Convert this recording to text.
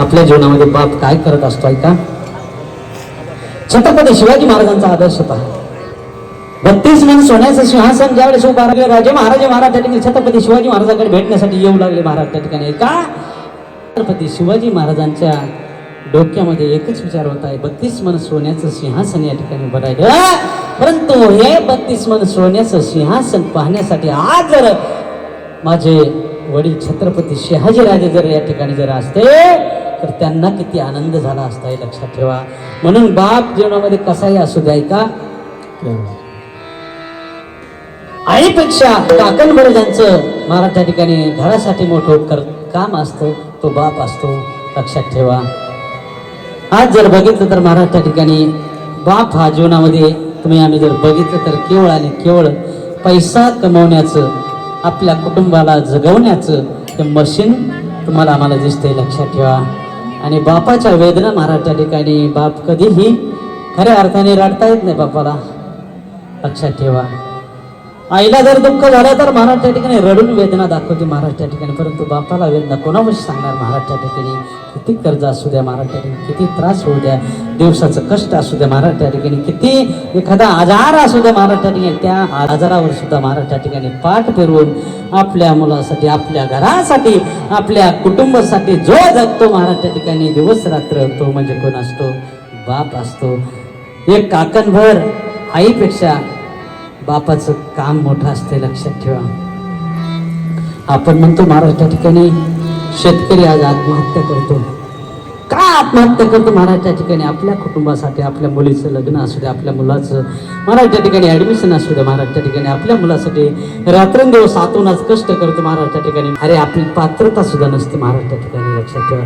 आपल्या जीवनामध्ये बाप काय करत असतो ऐका. छत्रपती शिवाजी महाराजांचा आदर्श होता बत्तीस मन सोन्याचं सिंहासन ज्यावेळेस उभारले राजे महाराजे महाराज त्या ठिकाणी छत्रपती शिवाजी महाराजांकडे भेटण्यासाठी येऊ लागले महाराज त्या ठिकाणी का छत्रपती शिवाजी महाराजांच्या डोक्यामध्ये एकच विचार होत आहे बत्तीस मन सोन्याचं सिंहासन या ठिकाणी उभं राहिलं. परंतु हे बत्तीस मन सोन्याचं सिंहासन पाहण्यासाठी आज जर माझे वडील छत्रपती शहाजीराजे जर या ठिकाणी जर असते तर त्यांना किती आनंद झाला असता हे लक्षात ठेवा. म्हणून बाप जीवनामध्ये कसाही असू द्याय का आईपेक्षा काकणभर ज्यांचं महाराज त्या ठिकाणी घरासाठी मोठं कर काम असतं तो बाप असतो. लक्षात ठेवा. आज जर बघितलं तर महाराज त्या ठिकाणी बाप हा जीवनामध्ये तुम्ही आम्ही जर बघितलं तर केवळ आणि केवळ पैसा कमवण्याचं आपल्या कुटुंबाला जगवण्याचं हे मशीन तुम्हाला आम्हाला दिसतंय लक्षात ठेवा. आणि बापाच्या वेदना महाराजच्या ठिकाणी बाप कधीही खऱ्या अर्थाने रडता येत नाही बापाला. लक्षात ठेवा. आईला जर दुःख झालं तर महाराजच्या ठिकाणी रडून वेदना दाखवते महाराजच्या ठिकाणी. परंतु बापाला वेदना कोणावर सांगणार महाराजच्या ठिकाणी. किती कर्ज असू द्या महाराज त्या ठिकाणी किती त्रास होऊ द्या दिवसाचं कष्ट असू द्या महाराज त्या ठिकाणी किती एखादा आजार असू द्या महाराज त्या ठिकाणी त्या आजारावर सुद्धा महाराज त्या ठिकाणी पाठ फिरवून आपल्या मुलासाठी आपल्या घरासाठी आपल्या कुटुंबासाठी जो जगतो महाराज त्या ठिकाणी दिवस रात्र तो म्हणजे कोण असतो? बाप असतो. एक काकणभर आईपेक्षा बापाचं काम मोठं असते लक्षात ठेवा. आपण म्हणतो महाराज त्या ठिकाणी शेतकरी आज आत्महत्या करतो. का आत्महत्या करतो? महाराज त्या ठिकाणी आपल्या कुटुंबासाठी आपल्या मुलीचं लग्न असू द्या आपल्या मुलाचं महाराज त्या ठिकाणी ऍडमिशन असू द्या महाराज त्या ठिकाणी आपल्या मुलासाठी रात्रंदिवस आतूनच कष्ट करतो महाराज त्या ठिकाणी. अरे आपली पात्रता सुद्धा नसते महाराज त्या ठिकाणी लक्षात ठेवा.